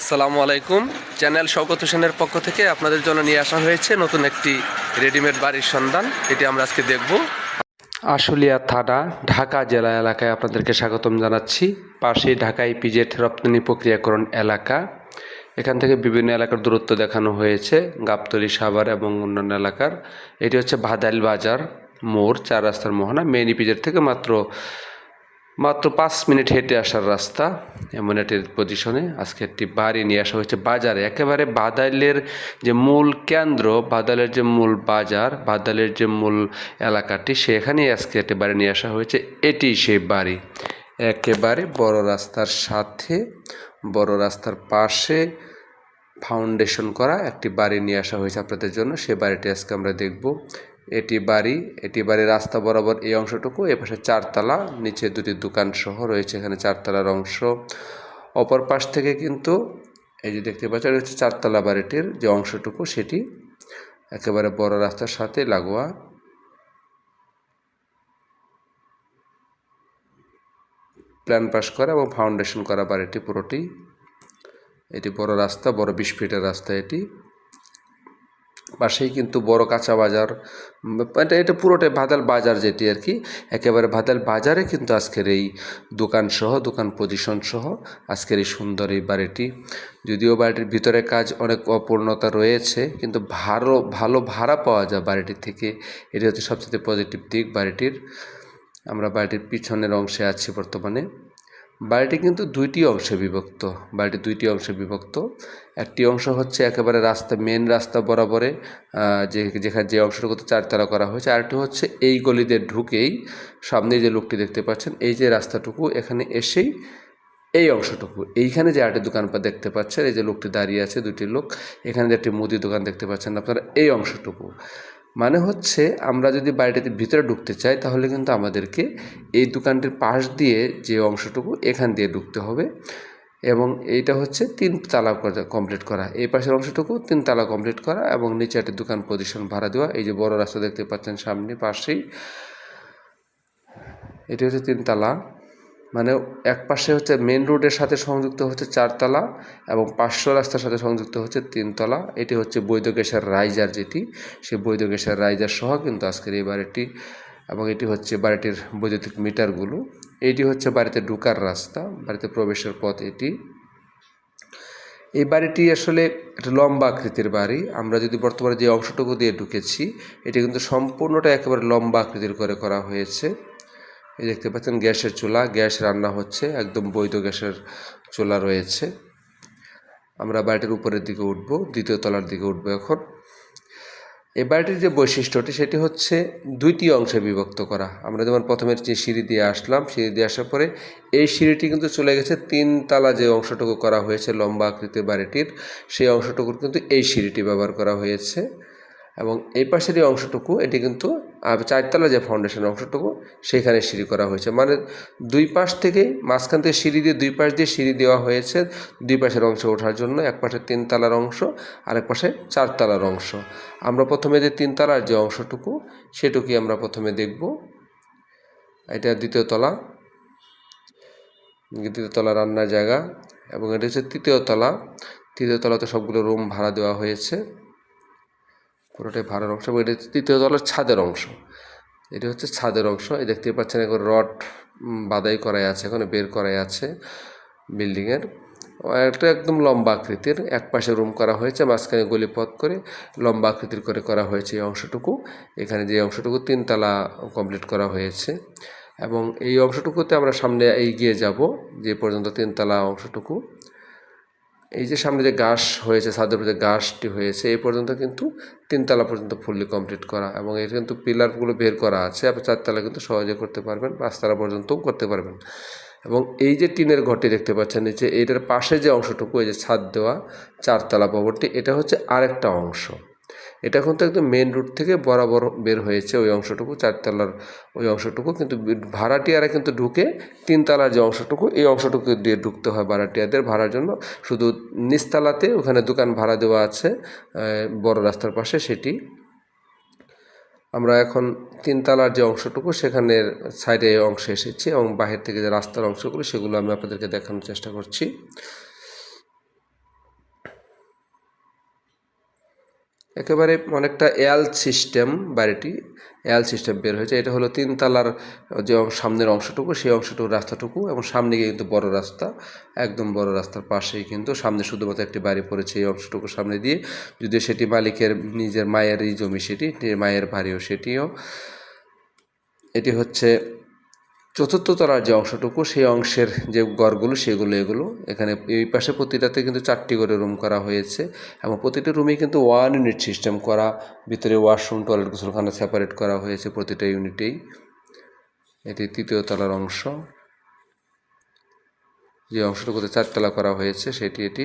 আসসালামু আলাইকুম। চ্যানেল শওকত হোসেনের পক্ষ থেকে আপনাদের জন্য নিয়ে আসা হয়েছে নতুন একটি রেডিমেড বাড়ির সন্ধান। এটি আমরা আজকে দেখব। আশুলিয়া থানা, ঢাকা জেলা এলাকায় আপনাদেরকে স্বাগতম জানাচ্ছি। পাশেই ঢাকা ইপিজেড রপ্তানি প্রক্রিয়াকরণ এলাকা। এখান থেকে বিভিন্ন এলাকার দূরত্ব দেখানো হয়েছে, গাবতলি, সাভার এবং অন্যান্য এলাকার। এটি হচ্ছে ভাদাইল বাজার মোড়, চার রাস্তার মোহনা মেন ইপিজেড থেকে মাত্র মাত্র পাঁচ মিনিট হেঁটে আসার রাস্তা এমন একটি পজিশনে আজকে একটি বাড়ি নিয়ে আসা হয়েছে বাজারে। একেবারে বাদাইলের যে মূল কেন্দ্র, বাদাইলের যে মূল বাজার, বাদাইলের যে মূল এলাকাটি, সেখানেই আজকে একটি বাড়ি নিয়ে আসা হয়েছে। এটি সেই বাড়ি। একেবারে বড় রাস্তার সাথে, বড় রাস্তার পাশে ফাউন্ডেশন করা একটি বাড়ি নিয়ে আসা হয়েছে আপনাদের জন্য। সে বাড়িটি আজকে আমরা দেখব। এটি বাড়ি, এটি বাড়ির রাস্তা বরাবর এই অংশটুকু, এ পাশে চারতলা, নিচে দুটি দোকান সহ রয়েছে এখানে চারতলার অংশ। অপর পাশ থেকে কিন্তু এই যে দেখতে পাচ্ছেন হচ্ছে চারতলা বাড়িটির যে অংশটুকু, সেটি একেবারে বড় রাস্তার সাথে লাগোয়া। প্ল্যান পাস করা এবং ফাউন্ডেশন করা বাড়িটি পুরোটি। এটি বড় রাস্তা, বড় বিশ ফিটের রাস্তা এটি। পাশেই কিন্তু বড় কাঁচা বাজার এটা এটা পুরোটাই ভাদাল বাজার যেটি আর কি, একেবারে ভাদাল বাজারে কিন্তু আজকের এই দোকান সহ, দোকান পজিশন সহ আজকের এই সুন্দর এই বাড়িটি। যদিও বাড়িটির ভিতরে কাজ অনেক অপূর্ণতা রয়েছে, কিন্তু ভালো ভালো ভাড়া পাওয়া যায় বাড়িটির থেকে। এটি হচ্ছে সবচেয়ে পজিটিভ দিক বাড়িটির। আমরা বাড়িটির পিছনের অংশে আছি বর্তমানে। বাড়িটি কিন্তু দুইটি অংশে বিভক্ত। বাড়িটি দুইটি অংশে বিভক্ত। একটি অংশ হচ্ছে একেবারে রাস্তা মেন রাস্তা বরাবরে যে, যেখানে যে অংশটুকুতে চারতলা করা হয়েছে। আরেকটি হচ্ছে এই গলিতে ঢুকেই সামনে যে লোকটি দেখতে পাচ্ছেন, এই যে রাস্তাটুকু, এখানে এসেই এই অংশটুকু। এইখানে যে আরেকটি দোকানপাট দেখতে পাচ্ছেন, এই যে লোকটি দাঁড়িয়ে আছে দুটি লোক। এখানে যে একটি মুদি দোকান দেখতে পাচ্ছেন আপনারা, এই অংশটুকু। মানে হচ্ছে আমরা যদি বাড়িটাতে ভিতরে ঢুকতে চাই, তাহলে কিন্তু আমাদেরকে এই দোকানটির পাশ দিয়ে যে অংশটুকু এখান দিয়ে ঢুকতে হবে এবং এইটা হচ্ছে তিন তালা কমপ্লিট করা। এই পাশের অংশটুকু তিন তালা কমপ্লিট করা এবং নিচে একটি দোকান পজিশন ভাড়া দেওয়া। এই যে বড় রাস্তা দেখতে পাচ্ছেন সামনে পাশেই। এটি হচ্ছে তিনতলা মানে এক পাশে হচ্ছে মেন রোডের সাথে সংযুক্ত হচ্ছে চারতলা এবং পাঁচশো রাস্তার সাথে সংযুক্ত হচ্ছে তিনতলা। এটি হচ্ছে গ্যাসের রাইজার যেটি। সেই গ্যাসের রাইজার সহ কিন্তু আজকের এই বাড়িটি এবং এটি হচ্ছে বাড়িটির বৈদ্যুতিক মিটারগুলো। এটি হচ্ছে বাড়িতে ঢুকার রাস্তা, বাড়িতে প্রবেশের পথ এটি। এই বাড়িটি আসলে একটা লম্বা আকৃতির বাড়ি। আমরা যদি বর্তমানে যে অংশটুকু দিয়ে ঢুকেছি, এটি কিন্তু সম্পূর্ণটা একেবারে লম্বা আকৃতির করে করা হয়েছে। এই দেখতে পাচ্ছেন গ্যাসের চুলা। গ্যাস রান্না হচ্ছে, একদম বৈধ গ্যাসের চুলা রয়েছে। আমরা বাড়িটির উপরের দিকে উঠব, দ্বিতীয় তলার দিকে উঠবো এখন। এই বাড়িটির যে বৈশিষ্ট্যটি, সেটি হচ্ছে দুইটি অংশে বিভক্ত করা। আমরা যেমন প্রথমে যে সিঁড়ি দিয়ে আসলাম, সিঁড়ি দিয়ে আসার পরে এই সিঁড়িটি কিন্তু চলে গেছে তিন তালা যে অংশটুকু করা হয়েছে লম্বা আকৃতির বাড়িটির, সেই অংশটুকুর কিন্তু এই সিঁড়িটি ব্যবহার করা হয়েছে। এবং এই পাশের এই অংশটুকু, এটি কিন্তু চারতলা যে ফাউন্ডেশন অংশটুকু, সেখানে সিঁড়ি করা হয়েছে। মানে দুই পাশ থেকে মাঝখান থেকে সিঁড়ি দিয়ে, দুই পাশ দিয়ে সিঁড়ি দেওয়া হয়েছে দুই পাশের অংশ ওঠার জন্য, এক পাশে তিনতলার অংশ, আরেক পাশে চারতলার অংশ। আমরা প্রথমে যে তিনতলার যে অংশটুকু, সেটুকুই আমরা প্রথমে দেখব। এটা দ্বিতীয় তলা। দ্বিতীয় তলা রান্নার জায়গা এবং এটা হচ্ছে তৃতীয় তলা। তৃতীয় তলাতে সবগুলো রুম ভাড়া দেওয়া হয়েছে। পুরোটাই ভাড়ার অংশ এবং এটা তৃতীয় তলার ছাদের অংশ। এটি হচ্ছে ছাদের অংশ। এই দেখতে পাচ্ছেন এখন রড বাদাই করাই আছে, এখানে বের করাই আছে বিল্ডিংয়ের একটা একদম লম্বা আকৃতির, এক পাশে রুম করা হয়েছে, মাঝখানে গলিপথ করে লম্বা আকৃতির করে করা হয়েছে এই অংশটুকু। এখানে যে অংশটুকু তিনতলা কমপ্লিট করা হয়েছে এবং এই অংশটুকুতে আমরা সামনে এগিয়ে যাব, যে পর্যন্ত তিনতলা অংশটুকু। এই যে সামনে যে ঘাস হয়েছে ছাদের উপরে যে গাছটি হয়েছে, এই পর্যন্ত কিন্তু তিনতলা পর্যন্ত ফুললি কমপ্লিট করা এবং এর কিন্তু পিলারগুলো বের করা আছে। আপনি চারতলা কিন্তু সহজে করতে পারবেন, পাঁচতলা পর্যন্তও করতে পারবেন। এবং এই যে টিনের ঘরটি দেখতে পাচ্ছেন নিচে এটার পাশে যে অংশটুকু, এই যে ছাদ দেওয়া চারতলা ভবনটি, এটা হচ্ছে আরেকটা অংশ। এটা কিন্তু একদম মেন রুট থেকে বরাবর বের হয়েছে ওই অংশটুকু, চারতলার ওই অংশটুকু। কিন্তু ভাড়াটিয়ারা কিন্তু ঢুকে তিনতলার যে অংশটুকু, এই অংশটুকু দিয়ে ঢুকতে হয় ভাড়াটিয়াদের ভাড়ার জন্য। শুধু নিচতলাতে ওখানে দোকান ভাড়া দেওয়া আছে বড় রাস্তার পাশে সেটি। আমরা এখন তিনতলার যে অংশটুকু, সেখানের সাইডে অংশে এসেছি এবং বাহির থেকে যে রাস্তার অংশগুলো, সেগুলো আমি আপনাদেরকে দেখানোর চেষ্টা করছি। একেবারে অনেকটা এল সিস্টেম বাড়িটি, এল সিস্টেম বের হয়েছে। এটা হলো তিনতলার যে সামনের অংশটুকু, সেই অংশটুকু রাস্তাটুকু এবং সামনে গিয়ে কিন্তু বড় রাস্তা, একদম বড় রাস্তার পাশেই কিন্তু সামনে শুধুমাত্র একটি বাড়ি পড়েছে এই অংশটুকু সামনে দিয়ে। যদিও সেটি মালিকের নিজের মায়েরই জমি সেটি মায়ের বাড়িও সেটিও। এটি হচ্ছে চতুর্থ তলার যে অংশটুকু, সেই অংশের যে ঘরগুলো সেগুলো এগুলো। এখানে এই পাশে প্রতিটাতে কিন্তু চারটি করে রুম করা হয়েছে এবং প্রতিটি রুমে কিন্তু ওয়ান ইউনিট সিস্টেম করা, ভিতরে ওয়াশরুম, টয়লেট, গোসলখানা সেপারেট করা হয়েছে প্রতিটা ইউনিটেই। এটি তৃতীয় তলার অংশ। যে অংশটুকুতে চারতলা করা হয়েছে, সেটি এটি।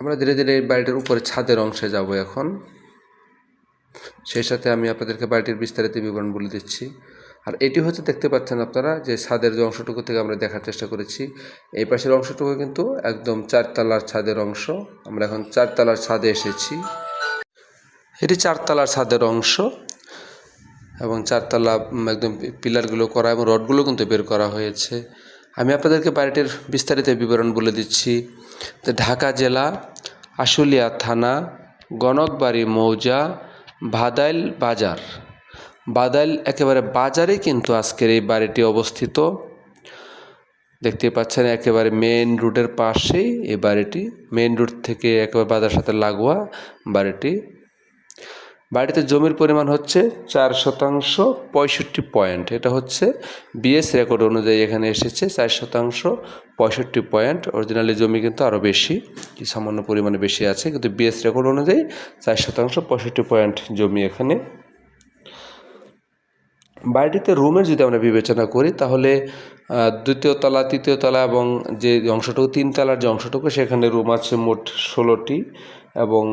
আমরা ধীরে ধীরে এই বাড়িটির উপরে ছাদের অংশে যাব এখন। সেই সাথে আমি আপনাদেরকে বাড়িটির বিস্তারিত বিবরণ বলে দিচ্ছি। আর এটি হচ্ছে দেখতে পাচ্ছেন আপনারা যে ছাদের যে অংশটুকু থেকে আমরা দেখার চেষ্টা করেছি, এই পাশের অংশটুকু কিন্তু একদম চারতলার ছাদের অংশ। আমরা এখন চারতলার ছাদে এসেছি। এটি চারতলার ছাদের অংশ এবং চারতলা একদম পিলারগুলো করা এবং রডগুলো কিন্তু বের করা হয়েছে। আমি আপনাদেরকে বাড়িটির বিস্তারিত বিবরণ বলে দিচ্ছি। ঢাকা জেলা আশুলিয়া থানা গণকবাড়ি মৌজা ভাদাইল বাজার। বাদাইল একেবারে বাজারে কিন্তু আজকের এই বাড়িটি অবস্থিত। দেখতে পাচ্ছেন একেবারে মেন রোডের পাশেই এই বাড়িটি। মেন রোড থেকে একেবারে বাজার সাথে লাগোয়া বাড়িটি। বাড়িতে জমির পরিমাণ হচ্ছে চার শতাংশ পঁয়ষট্টি পয়েন্ট। এটা হচ্ছে বিএস রেকর্ড অনুযায়ী এখানে এসেছে চার শতাংশ পঁয়ষট্টি পয়েন্ট। অরিজিনালি জমি কিন্তু আরও বেশি, কি সামান্য পরিমাণে বেশি আছে, কিন্তু বিএস রেকর্ড অনুযায়ী চার শতাংশ পঁয়ষট্টি পয়েন্ট জমি এখানে। বাড়িটিতে রুমের যদি আমরা বিবেচনা করি, তাহলে দ্বিতীয় তলা, তৃতীয় তলা এবং যে অংশটুকু তিন তলার যে অংশটুকু, সেখানে রুম আছে মোট ষোলোটি। এবং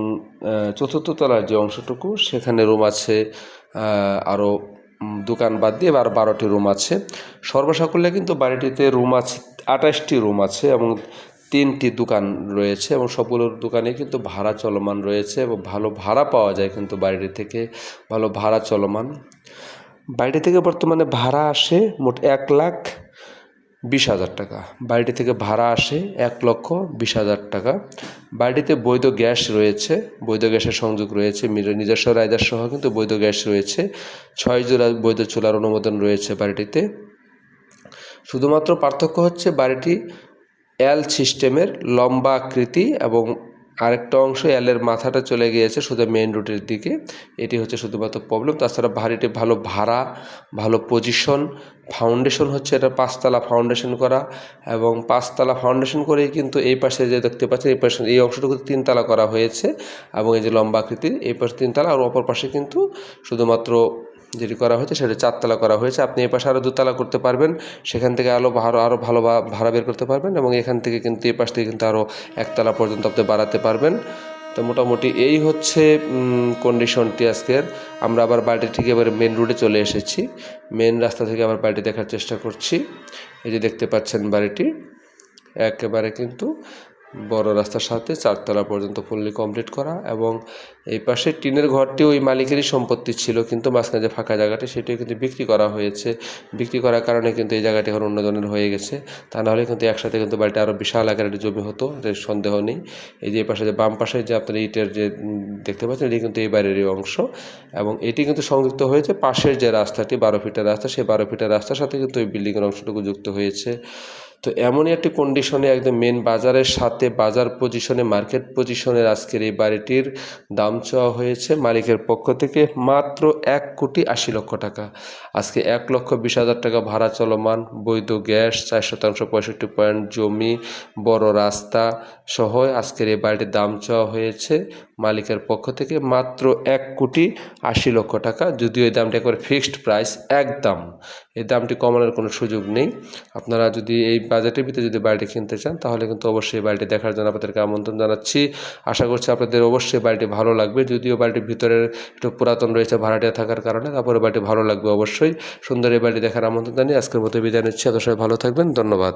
চতুর্থ তলার যে অংশটুকু, সেখানে রুম আছে আরও দোকান বাদ দিয়ে আর বারোটি রুম আছে। সর্বসাকুল্যে কিন্তু বাড়িটিতে রুম আছে, আঠাশটি রুম আছে এবং তিনটি দোকান রয়েছে এবং সবগুলো দোকানে কিন্তু ভাড়া চলমান রয়েছে এবং ভালো ভাড়া পাওয়া যায় কিন্তু বাড়িটি থেকে, ভালো ভাড়া চলমান। বাড়িটি থেকে বর্তমানে ভাড়া আসে মোট এক লাখ বিশ হাজার টাকা। বাড়িটি থেকে ভাড়া আসে এক লক্ষ বিশ হাজার টাকা। বাড়িটিতে বৈধ গ্যাস রয়েছে, বৈধ গ্যাসের সংযোগ রয়েছে নিজস্ব রায়দার সহ কিন্তু বৈধ গ্যাস রয়েছে। ছয় জোড়া বৈধ চুলার অনুমোদন রয়েছে বাড়িটিতে। শুধুমাত্র পার্থক্য হচ্ছে বাড়িটি এল সিস্টেমের লম্বা আকৃতি এবং আরেকটা অংশ এলের মাথাটা চলে গিয়েছে শুধু মেইন রোডের দিকে। এটি হচ্ছে শুধুমাত্র প্রবলেম তাছাড়া বাড়িটি ভালো ভাড়া, ভালো পজিশন ফাউন্ডেশন হচ্ছে এটা পাঁচতলা ফাউন্ডেশন করা এবং পাঁচতলা ফাউন্ডেশন করেই কিন্তু এই পাশে যে দেখতে পাচ্ছেন, এই পাশে এই অংশটুকু তিনতলা করা হয়েছে এবং এই যে লম্বা আকৃতির, এই পাশে তিনতলা আর অপর পাশে কিন্তু শুধুমাত্র যেটি করা হয়েছে সেটা চারতলা করা হয়েছে। আপনি এই পাশে আরও দুতলা করতে পারবেন। সেখান থেকে আরও ভাড়া আরও ভালো ভাড়া বের করতে পারবেন এবং এখান থেকে কিন্তু এই পাশ থেকে কিন্তু আরও একতলা পর্যন্ত আপনি বাড়াতে পারবেন। তো মোটামুটি এই হচ্ছে কন্ডিশনটি আজকের। আমরা আবার বাড়িটি ঠিক এবারে মেন রোডে চলে এসেছি। মেন রাস্তা থেকে আবার বাড়িটি দেখার চেষ্টা করছি। এই যে দেখতে পাচ্ছেন বাড়িটি। একেবারে কিন্তু বড় রাস্তার সাথে চারতলা পর্যন্ত ফুললি কমপ্লিট করা এবং এই পাশে টিনের ঘরটি ওই মালিকেরই সম্পত্তি ছিল, কিন্তু মাঝখানে যে ফাঁকা জায়গাটি সেটিও কিন্তু বিক্রি করা হয়েছে। বিক্রি করার কারণে কিন্তু এই জায়গাটি এখন অন্যজনের হয়ে গেছে। তা নাহলে কিন্তু একসাথে কিন্তু বাড়িটা আরও বিশাল আকারের জমি হতো এর সন্দেহ নেই। এই যে পাশে যে বাম পাশে যে আপনার ইটের যে দেখতে পাচ্ছেন, এটি কিন্তু এই বাড়িরই অংশ এবং এটি কিন্তু সংযুক্ত হয়েছে পাশের যে রাস্তাটি, বারো ফিটের রাস্তা, সেই বারো ফিটের রাস্তার সাথে কিন্তু এই বিল্ডিংয়ের অংশটুকু যুক্ত হয়েছে। তো এমনই একটি কন্ডিশনে একদম মেন বাজারের সাথে বাজার পজিশনে মার্কেট পজিশনের আজকের এই বাড়িটির দাম চাওয়া হয়েছে মালিকের পক্ষ থেকে মাত্র এক কোটি আশি লক্ষ টাকা। আজকে এক লক্ষ বিশ হাজার টাকা ভাড়া চলমান, বৈধ গ্যাস চার শতাংশ পঁয়ষট্টি পয়েন্ট জমি, বড় রাস্তা সহ আজকের এই বাড়িটির দাম চাওয়া হয়েছে মালিকের পক্ষ থেকে মাত্র এক কোটি আশি লক্ষ টাকা, যদিও এই দামটা একবার ফিক্সড প্রাইস একদম। এই দামটি কমানোর কোনো সুযোগ নেই। আপনারা যদি এই বাজেটের ভিতরে যদি বাড়িটি কিনতে চান, তাহলে কিন্তু অবশ্যই বাড়িটি দেখার জন্য আপনাদেরকে আমন্ত্রণ জানাচ্ছি। আশা করছি আপনাদের অবশ্যই বাড়িটি ভালো লাগবে। যদিও বাড়িটির ভিতরের একটু পুরাতন রয়েছে, ভাড়াটিয়া থাকার কারণে তারপরে বাড়িটি ভালো লাগবে অবশ্যই। সুন্দর এই বাড়িটি দেখার আমন্ত্রণ জানিয়ে আজকের মতো বিদায় নিচ্ছি। এত সবাই ভালো থাকবেন। ধন্যবাদ।